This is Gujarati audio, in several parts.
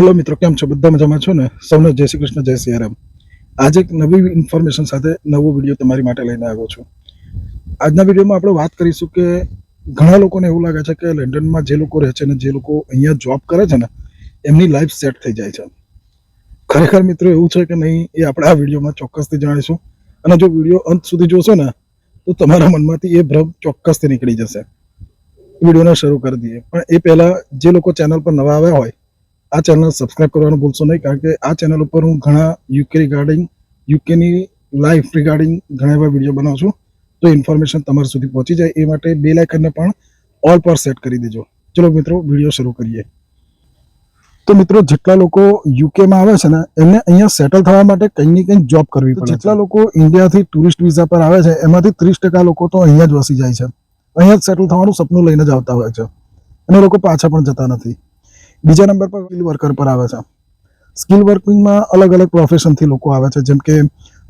હેલો મિત્રો, કેમ છો? બધા મજામાં છો ને? સૌને જય શ્રી કૃષ્ણ, જય શ્રી રામ આજે એક નવી ઇન્ફોર્મેશન સાથે નવો વીડિયો તમારી માટે લઈને આવ્યો છું. આજના વિડીયોમાં આપણે વાત કરીશું કે ઘણા લોકોને એવું લાગે છે કે લંડનમાં જે લોકો રહે છે ને જે લોકો અહીંયા જોબ કરે છે ને, એમની લાઈફ સેટ થઈ જાય છે. ખરેખર મિત્રો એવું છે કે નહીં એ આપણે આ વિડીયોમાં ચોક્કસથી જાણીશું. અને જો વીડિયો અંત સુધી જોશો ને, તો તમારા મનમાંથી એ ભ્રમ ચોક્કસથી નીકળી જશે. વિડીયોને શરૂ કરી દઈએ. પણ એ પહેલાં જે લોકો ચેનલ પર નવા આવ્યા હોય આ ચેનલ સબસ્ક્રાઇબ કરવાનું ભૂલશો નહીં કારણ કે આ ચેનલ ઉપર હું ઘણા યુકે રિગાર્ડિંગ યુકેની લાઈફ રિગાર્ડિંગ ઘણા એવા વીડિયો બનાવું છું. તો ઇન્ફોર્મેશન તમારા સુધી પહોંચી જાય એ માટે બે લાઇકનને પણ ઓલ પર સેટ કરી દેજો. ચલો મિત્રો વીડિયો શરૂ કરીએ. તો મિત્રો જેટલા લોકો યુકેમાં આવે છે ને એમને અહીંયા સેટલ થવા માટે કંઈ ને કંઈક જોબ કરવી પડે જેટલા લોકો ઇન્ડિયાથી ટુરિસ્ટ વિઝા પર આવે છે એમાંથી ત્રીસ ટકા લોકો તો અહીંયા જ વસી જાય છે. અહીંયા જ સેટલ થવાનું સપનું લઈને જ આવતા હોય છે. અને લોકો પાછા પણ જતા નથી. બીજા નંબર પર સ્કિલ વર્કર પર આવે છે. સ્કિલ વર્કિંગમાં અલગ અલગ પ્રોફેશનથી લોકો આવે છે. જેમ કે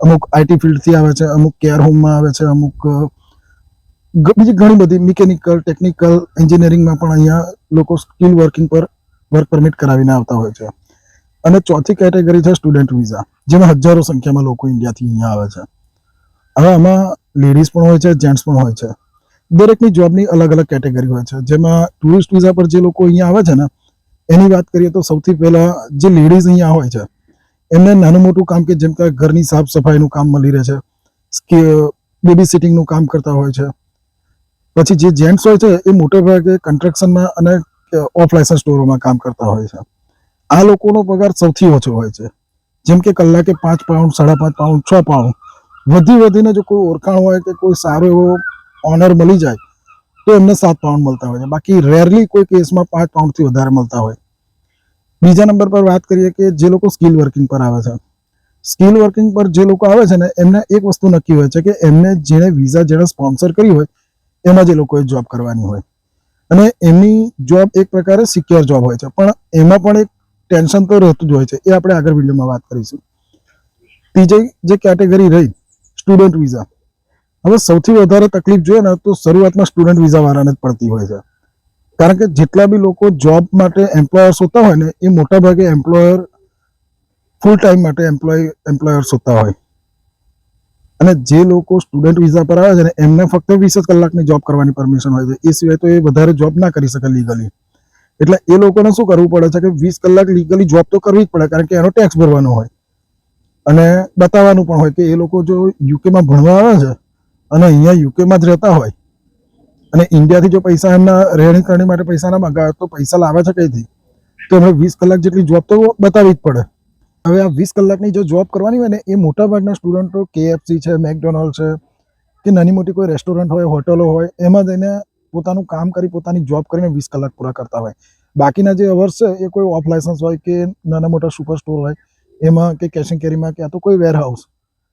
અમુક આઈટી ફિલ્ડથી આવે છે, અમુક કેર હોમમાં આવે છે, અમુક બીજી ઘણી બધી મિકેનિકલ ટેકનિકલ એન્જિનિયરિંગમાં પણ અહીંયા લોકો સ્કિલ વર્કિંગ પર વર્ક પરમિટ કરાવીને આવતા હોય છે. અને ચોથી કેટેગરી છે સ્ટુડન્ટ વિઝા જેમાં હજારો સંખ્યામાં લોકો ઇન્ડિયાથી અહીંયા આવે છે. હવે આમાં લેડીઝ પણ હોય છે જેન્ટ્સ પણ હોય છે. દરેકની જોબની અલગ અલગ કેટેગરી હોય છે. જેમાં ટુરિસ્ટ વિઝા પર જે લોકો અહીંયા આવે છે ને એની વાત કરીએ તો સૌથી પહેલા જે લેડીઝ અહીંયા હોય છે, એમને નાનું મોટું કામ કે જેમ કે ઘરની સાફ સફાઈનું કામ મળી રહે છે બેબી સિટિંગનું કામ કરતા હોય છે. પછી જે જેન્ટ્સ હોય છે, એ મોટે ભાગે કન્સ્ટ્રક્શનમાં અને ઓફ લાયસન્સ સ્ટોરોમાં કામ કરતા હોય છે. આ લોકોનો પગાર સૌથી ઓછો હોય છે. જેમ કે કલાકે પાંચ પાઉન્ડ સાડા પાંચ પાઉન્ડ છ પાઉન્ડ વધી વધીને જો કોઈ ઓળખાણ હોય કે કોઈ સારો એવો ઓનર મળી જાય, તો એમને સાત પાઉન્ડ મળતા હોય છે. બાકી રેરલી કોઈ કેસમાં પાંચ પાઉન્ડથી વધારે મળતા હોય. બીજા નંબર પર વાત કરીએ કે જે લોકો સ્કિલ વર્કિંગ પર આવે છે. સ્કિલ વર્કિંગ પર જે લોકો આવે છે ને, એમને એક વસ્તુ નક્કી હોય છે કે એમને જેણે વિઝા જેણે સ્પોન્સર કરી હોય, એમાં જે લોકોએ જોબ કરવાની હોય. અને એમની જોબ એક પ્રકારે સિક્યોર જોબ હોય છે. પણ એમાં પણ એક ટેન્શન તો રહેતું જ હોય છે. એ આપણે આગળ વિડીયોમાં વાત કરીશું. ત્રીજી જે કેટેગરી રહી સ્ટુડન્ટ વિઝા હવે સૌથી વધારે તકલીફ જોઈએ ને, તો શરૂઆતમાં સ્ટુડન્ટ વિઝા વાળાને જ પડતી હોય છે. કારણ કે જેટલા બી લોકો જોબ માટે એમ્પ્લોયર્સ હોતા હોય ને, એ મોટા ભાગે એમ્પ્લોયર ફૂલ ટાઈમ માટે એમ્પ્લોય એમ્પ્લોયર્સ હોતા હોય. અને જે લોકો સ્ટુડન્ટ વિઝા પર આવે છે ને, એમને ફક્ત વીસ જ કલાકની જોબ કરવાની પરમિશન હોય છે. એ સિવાય તો એ વધારે જોબ ના કરી શકે લીગલી એટલે એ લોકોને શું કરવું પડે છે કે વીસ કલાક લીગલી જોબ તો કરવી જ પડે, કારણ કે એનો ટેક્સ ભરવાનો હોય. અને બતાવવાનું પણ હોય કે એ લોકો જો યુકેમાં ભણવા આવે છે, અને અહીંયા યુકેમાં જ રહેતા હોય અને ઇન્ડિયાથી જો પૈસા એમના રહેણી કરણી માટે પૈસા ના મંગાવે, તો પૈસા લાવે છે કઈથી? તો એમણે વીસ કલાક જેટલી જોબ તો બતાવવી જ પડે. હવે આ વીસ કલાકની જો જોબ કરવાની હોય ને, એ મોટા ભાગના સ્ટુડન્ટો કેએફસી છે મેકડોનાલ્ડ છે, કે નાની મોટી કોઈ રેસ્ટોરન્ટ હોય, હોટલો હોય, એમાં જઈને પોતાનું કામ કરી, પોતાની જોબ કરીને વીસ કલાક પૂરા કરતા હોય. બાકીના જે અવર્સ છે, એ કોઈ ઓફ લાયસન્સ હોય કે નાના મોટા સુપર સ્ટોર હોય, એમાં કે કેશ એન્ડ કેરીમાં કે આ તો કોઈ વેરહાઉસ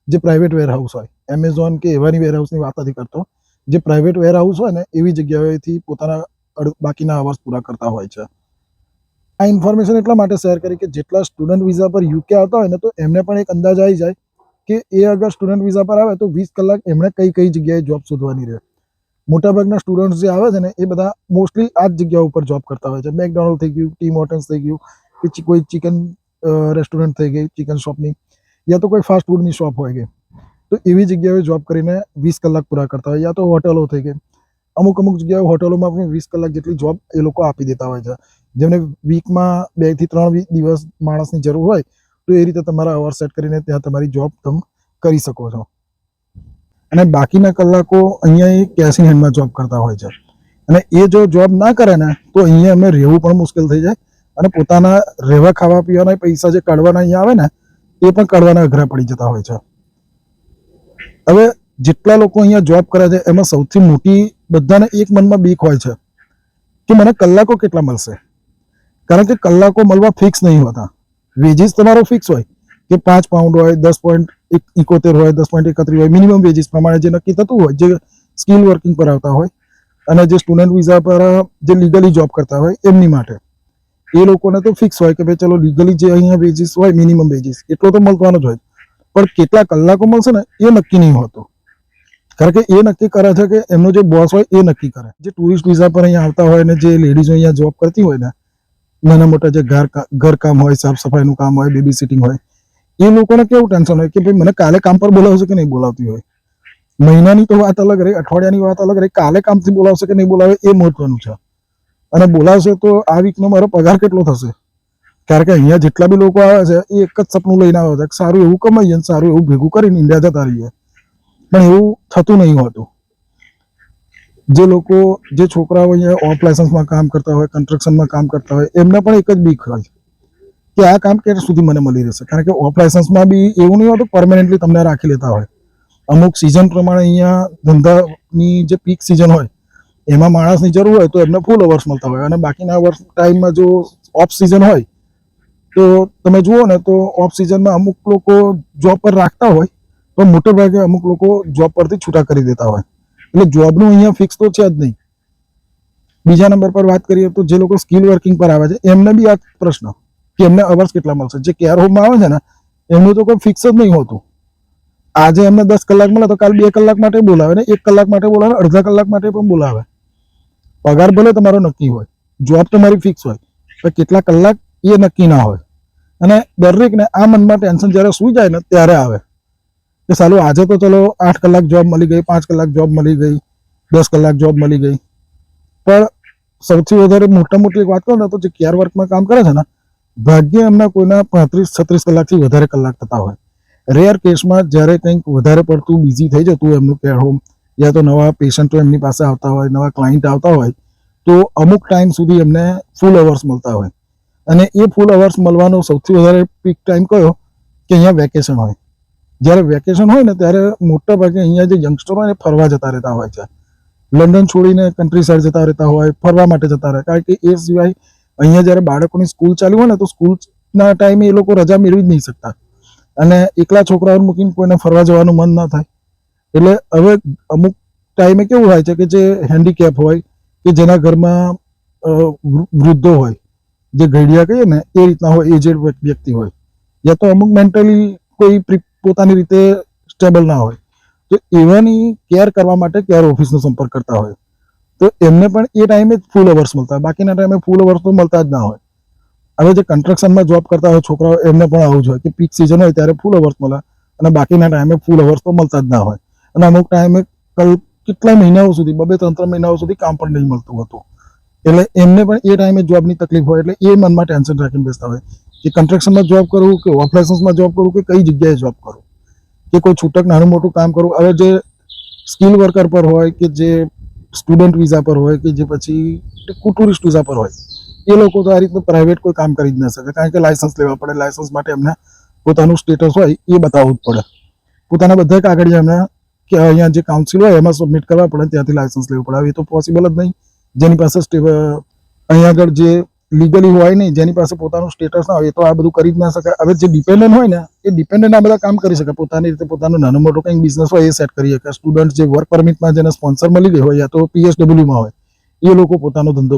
જે પ્રાઇવેટ વેરહાઉસ હોય એમેઝોન કે એવાની વેરહાઉસની વાત નથી કરતો. જે પ્રાઇવેટ વેરહાઉસ હોય ને, એવી જગ્યાએથી પોતાના બાકીના અવર્સ પૂરા કરતા હોય છે. આ ઇન્ફોર્મેશન એટલા માટે શેર કરી કે જેટલા સ્ટુડન્ટ વિઝા પર યુકે આવતા હોય ને, તો એમને પણ એક અંદાજ આવી જાય કે એ અગર સ્ટુડન્ટ વિઝા પર આવે તો વીસ કલાક એમણે કઈ કઈ જગ્યાએ જોબ શોધવાની રહે. મોટાભાગના સ્ટુડન્ટ્સ જે આવે છે ને, એ બધા મોસ્ટલી આ જ જગ્યા ઉપર જોબ કરતા હોય છે. મેકડોનલ્ડ થઈ ગયું ટી મોટન્સ થઈ ગયું, કે કોઈ ચિકન રેસ્ટોરન્ટ થઈ ગઈ ચિકન શોપની યા તો કોઈ ફાસ્ટ ફૂડની શોપ હોય ગઈ તો એવી જગ્યાએ જોબ કરીને વીસ કલાક પૂરા કરતા હોય, યા તો હોટલો થઈ ગઈ. અમુક અમુક જગ્યાએ હોટલોમાં પણ વીસ કલાક જેટલી જોબ એ લોકો આપી દેતા હોય છે. જેમને વીકમાં બેથી ત્રણ દિવસ માણસની જરૂર હોય, તો એ રીતે તમારા અવર સેટ કરીને ત્યાં તમારી જોબ તમે કરી શકો છો. અને બાકીના કલાકો અહીંયા એ કેશ હેન્ડમાં જોબ કરતા હોય છે. અને એ જો જોબ ના કરે ને, તો અહીંયા અમે રહેવું પણ મુશ્કેલ થઈ જાય. અને પોતાના રહેવા ખાવા પીવાના પૈસા જે કાઢવાના અહીંયા આવે ને, એ પણ કાઢવાના અઘરા પડી જતા હોય છે. હવે જેટલા લોકો અહીંયા જોબ કરે છે, એમાં સૌથી મોટી બધાને એક મનમાં બીક હોય છે કે મને કલાકો કેટલા મળશે? કારણ કે કલાકો મળવા ફિક્સ નહીં હોતા. વેજીસ તમારો ફિક્સ હોય કે પાંચ પાઉન્ડ હોય, દસ પોઈન્ટ ઇકોતેર હોય, દસ પોઈન્ટ એકત્રીસ હોય મિનિમમ વેજીસ પ્રમાણે જે નક્કી થતું હોય, જે સ્કિલ વર્કિંગ પર આવતા હોય અને જે સ્ટુડન્ટ વિઝા પર જે લીગલી જોબ કરતા હોય, એમની માટે. એ લોકોને તો ફિક્સ હોય કે ભાઈ ચલો લીગલી જે અહીંયા વેજીસ હોય મિનિમમ વેજીસ એટલો તો મળવાનો જ હોય. પણ કેટલા કલાકો મળશે ને, એ નક્કી નહીં હોતું. કારણ કે એ નક્કી કરે છે કે એમનો જે બોસ હોય એ નક્કી કરે. જે ટુરિસ્ટ વિઝા પર અહીંયા આવતા હોય ને, જે લેડીઝો અહીંયા જોબ કરતી હોય ને, નાના મોટા જે ઘર ઘરકામ હોય, સાફ સફાઈનું કામ હોય બેબી સિટિંગ હોય, એ લોકોને કેવું ટેન્શન હોય કે ભાઈ મને કાલે કામ પર બોલાવશે કે નહીં બોલાવતી હોય? મહિનાની તો વાત અલગ રહી, અઠવાડિયાની વાત અલગ રહી, કાલે કામથી બોલાવશે કે નહીં બોલાવે એ મહત્વનું છે. અને બોલાવશે તો આ વીકનો મારો પગાર કેટલો થશે? કારણ કે અહીંયા જેટલા બી લોકો આવે છે, એ એક જ સપનું લઈને આવે છે સારું એવું કમાઈએ અને સારું એવું ભેગું કરીને ઇન્ડિયા જતા રહીએ. પણ એવું થતું નહીં હોતું. જે લોકો, જે છોકરાઓ અહીંયા ઓફ લાયસન્સમાં કામ કરતા હોય કન્સ્ટ્રક્શનમાં કામ કરતા હોય, એમને પણ એક જ બીક હોય કે આ કામ ક્યારે સુધી મને મળી રહેશે? કારણ કે ઓફ લાયસન્સમાં બી એવું નહીં હોતું પરમાનન્ટલી તમને રાખી લેતા હોય. અમુક સિઝન પ્રમાણે અહીંયા ધંધાની જે પીક સિઝન હોય, એમાં માણસની જરૂર હોય તો એમને ફૂલ અવર્સ મળતા હોય. અને બાકીના વર્ષ ટાઈમમાં જો ઓફ સિઝન હોય તો તમે જુઓ ને તો ઓફ સિઝનમાં અમુક લોકો જોબ પર રાખતા હોય, તો મોટે ભાગે અમુક લોકો જોબ પરથી છૂટા કરી દેતા હોય. એટલે જોબનું અહીંયા ફિક્સ તો છે જ નહીં. બીજા નંબર પર વાત કરીએ તો જે લોકો સ્કિલ વર્કિંગ પર આવે છે, એમને બી આ પ્રશ્ન કે એમને અવર્સ કેટલા મળશે? જે કેર હોમમાં આવે છે ને, એમનું તો કોઈ ફિક્સ જ નહીં હોતું. આજે એમને દસ કલાક મળે તો કાલ બે કલાક માટે બોલાવે ને, એક કલાક માટે બોલાવે અડધા કલાક માટે પણ બોલાવે. પગાર ભલે તમારો નક્કી હોય જોબ તમારી ફિક્સ હોય, પણ કેટલા કલાક એ નક્કી ના હોય. અને દરેકને આ મનમાં ટેન્શન જ્યારે સુઈ જાય ને ત્યારે આવે. કે સાલું આજે તો ચલો આઠ કલાક જોબ મળી ગઈ, પાંચ કલાક જોબ મળી ગઈ, દસ કલાક જોબ મળી ગઈ. પણ સૌથી વધારે મોટા મોટી વાત કહું ને તો જે કેર વર્કમાં કામ કરે છે ને, ભાગ્ય એમના કોઈના પાંત્રીસ, છત્રીસ કલાકથી વધારે કલાક થતા હોય. રેર કેસમાં જ્યારે કંઈક વધારે પડતું બિઝી થઈ જતું એમનું કેર હોમ યા તો નવા પેશન્ટો એમની પાસે આવતા હોય, નવા ક્લાયન્ટ આવતા હોય, તો અમુક ટાઈમ સુધી એમને ફૂલ અવર્સ મળતા હોય. અને એ ફૂલ અવર્સ મળવાનો સૌથી વધારે પીક ટાઈમ કયો? કે અહીંયા વેકેશન હોય. જ્યારે વેકેશન હોય ને, ત્યારે મોટા ભાગે અહીંયા જે યંગસ્ટરો હોય ફરવા જતા રહેતા હોય છે. લંડન છોડીને કન્ટ્રી સાઈડ જતા રહેતા હોય, ફરવા માટે જતા રહે. કારણ કે એ સિવાય અહીંયા જ્યારે બાળકોની સ્કૂલ ચાલુ હોય ને, તો સ્કૂલના ટાઈમે એ લોકો રજા મેળવી જ નહીં શકતા. અને એકલા છોકરાઓને મૂકીને કોઈને ફરવા જવાનું મન ના થાય. એટલે હવે અમુક ટાઈમે કેવું થાય છે કે જે હેન્ડીકેપ હોય, કે જેના ઘરમાં વૃદ્ધો હોય જે ઘડિયા કહીએ ને, એ રીતના હોય એજેડ વ્યક્તિ હોય. યા તો અમુક મેન્ટલી કોઈ પોતાની રીતે સ્ટેબલ ના હોય. તો એવાની કેર કરવા માટે કેર ઓફિસનો સંપર્ક કરતા હોય. તો એમને પણ એ ટાઈમે જ ફૂલ અવર્સ મળતા બાકીના ટાઈમે ફૂલ અવર્સ તો મળતા જ ના હોય. હવે જે કન્સ્ટ્રક્શનમાં જોબ કરતા હોય છોકરાઓ, એમને પણ આવું જ હોય કે પીક સિઝન હોય ત્યારે ફૂલ અવર્સ મળે અને બાકીના ટાઈમે ફૂલ અવર્સ તો મળતા જ ના હોય. અને અમુક ટાઈમે કલ કેટલા મહિનાઓ સુધી, બબે ત્રણ ત્રણ મહિનાઓ સુધી કામ પણ નહીં મળતું હતું. એટલે એમને પણ એ ટાઈમે જોબની તકલીફ હોય એટલે એ મનમાં ટેન્શન રાખીને બેસતા હોય કે કન્સ્ટ્રક્શનમાં જોબ કરવું કે ઓપરેશન્સમાં જોબ કરવું કે કઈ જગ્યાએ જોબ કરું? કે કોઈ છૂટક નાનું મોટું કામ કરું? હવે જે સ્કિલ વર્કર પર હોય કે જે સ્ટુડન્ટ વિઝા પર હોય કે જે પછી ટુરિસ્ટ વિઝા પર હોય, એ લોકો તો આ રીતનું પ્રાઇવેટ કોઈ કામ કરી જ ન શકે. કારણ કે લાયસન્સ લેવા પડે. લાયસન્સ માટે એમને પોતાનું સ્ટેટસ હોય એ બતાવવું જ પડે. પોતાના બધા કાગળિયા એમને કે અહીંયા જે કાઉન્સિલ હોય એમાં સબમિટ કરવા પડે ત્યાંથી લાયસન્સ લેવું પડે. એ તો પોસિબલ જ નહીં. જેની પાસે અહીંયા આગળ જે લીગલી હોય નહીં, જેની પાસે પોતાનું સ્ટેટસ ના હોય તો આ બધું કરી જ ના શકાય. હવે જે ડિપેન્ડન્ટ હોય ને, એ ડિપેન્ડન્ટ આ બધા કામ કરી શકે. પોતાની રીતે પોતાનું નાનું મોટું કંઈક બિઝનેસ હોય, એ સેટ કરી શકે. સ્ટુડન્ટ જે વર્ક પરમિટમાં જેને સ્પોન્સર મળી ગઈ હોય, યા તો પીએસડબલ્યુમાં હોય, એ લોકો પોતાનો ધંધો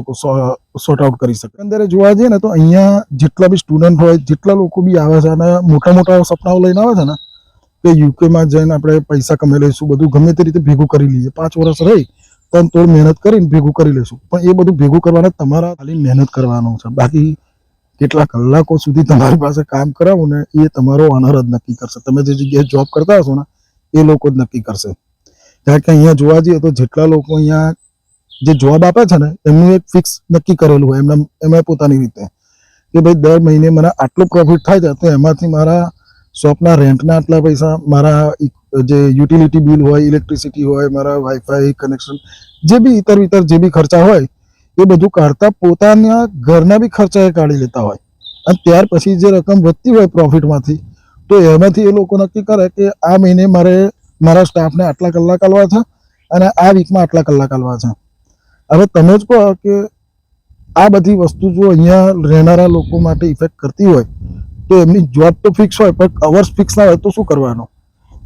સોર્ટ આઉટ કરી શકે. અંદર જોવા જઈએ ને, તો અહીંયા જેટલા બી સ્ટુડન્ટ હોય, જેટલા લોકો બી આવે છે, અને મોટા મોટા સપનાઓ લઈને આવે છે ને, કે યુકેમાં જઈને આપણે પૈસા કમાઈ લઈશું, બધું ગમે તે રીતે ભેગું કરી લઈએ. પાંચ વર્ષ રહી તન તોડ મહેનત કરીને ભેગું કરી લઈશું પણ એ બધું ભેગું કરવાના તમારા ખાલી મહેનત કરવાનું છે. બાકી કેટલા કલાકો સુધી તમારી પાસે કામ કરાવું ને એ તમારો ઓનર જ નક્કી કરશે. તમે જે જગ્યાએ જોબ કરતા હશો ને, એ લોકો જ નક્કી કરશે. કારણ કે અહીંયા જોવા જઈએ તો જેટલા લોકો અહીંયા જે જોબ આપે છે ને, એમનું એક ફિક્સ નક્કી કરેલું હોય. એમના એમણે પોતાની રીતે. કે ભાઈ દર મહિને મને આટલું પ્રોફિટ થાય છે, તો એમાંથી મારા શોપના રેન્ટના આટલા પૈસા, મારા જે યુટિલિટી બિલ હોય, ઇલેક્ટ્રિસિટી હોય, મારા વાઈફાઈ કનેક્શન જે બી ઇતર વિતર જે બી ખર્ચા હોય, એ બધું કાઢતા પોતાના ઘરના બી ખર્ચા એ કાઢી લેતા હોય. અને ત્યાર પછી જે રકમ વધતી હોય પ્રોફિટમાંથી તો એમાંથી એ લોકો નક્કી કરે કે આ મહિને મારે, મારા સ્ટાફને આટલા કલાક આલવા છે અને આ વીકમાં આટલા કલાક આલવા છે. હવે તમે જ કહો કે આ બધી વસ્તુ જો અહીંયા રહેનારા લોકો માટે ઇફેક્ટ કરતી હોય, તો એમની જોબ તો ફિક્સ હોય, પણ અવર્સ ફિક્સ ના હોય તો શું કરવાનું?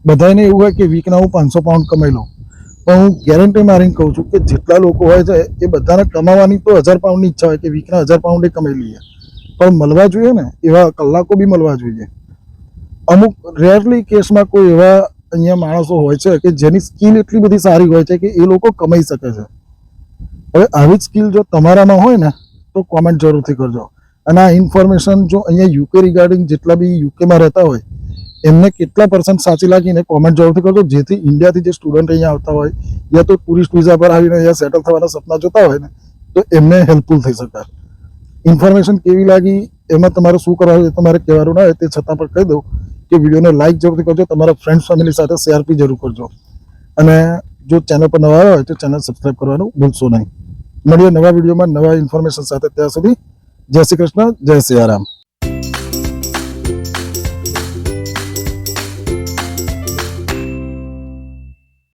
બધાને એવું હોય કે વીકના હું પાંચસો પાઉન્ડ કમાઈ લઉં. પણ હું ગેરંટી મારીને કહું છું કે જેટલા લોકો હોય છે, એ બધાને કમાવાની તો હજાર પાઉન્ડની ઈચ્છા હોય કે વીકના હજાર પાઉન્ડે કમાઈ લઈએ. પણ મળવા જોઈએ ને, એવા કલાકો બી મળવા જોઈએ. અમુક રેરલી કેસમાં કોઈ એવા અહીંયા માણસો હોય છે કે જેની સ્કિલ એટલી બધી સારી હોય છે કે એ લોકો કમાઈ શકે છે. હવે આવી જ સ્કિલ જો તમારામાં હોય ને, તો કોમેન્ટ જરૂરથી કરજો. અને આ ઇન્ફોર્મેશન જો અહીંયા યુકે રિગાર્ડિંગ જેટલા બી યુકેમાં રહેતા હોય એમને કેટલા પર્સન્ટ સાચી લાગીને કોમેન્ટ જરૂરથી કરજો. જેથી ઇન્ડિયાથી જે સ્ટુડન્ટ અહીંયા આવતા હોય, યા તો ટુરિસ્ટ વિઝા પર આવીને અહીંયા સેટલ થવાના સપના જોતા હોય ને, તો એમને હેલ્પફુલ થઈ શકાય ઇન્ફોર્મેશન કેવી લાગી, એમાં તમારે શું કરવાનું એ તમારે કહેવાનું ના હોય, તે છતાં પણ કહી દઉં કે વિડીયોને લાઇક જરૂરથી કરજો, તમારા ફ્રેન્ડ્સ ફેમિલી સાથે શેર બી જરૂર કરજો. અને જો ચેનલ પર નવા હોય તો ચેનલ સબસ્ક્રાઇબ કરવાનું ભૂલશો નહીં. મળીએ નવા વિડીયોમાં નવા ઇન્ફોર્મેશન સાથે ત્યાં સુધી. જય શ્રી કૃષ્ણ, જય સિયારામ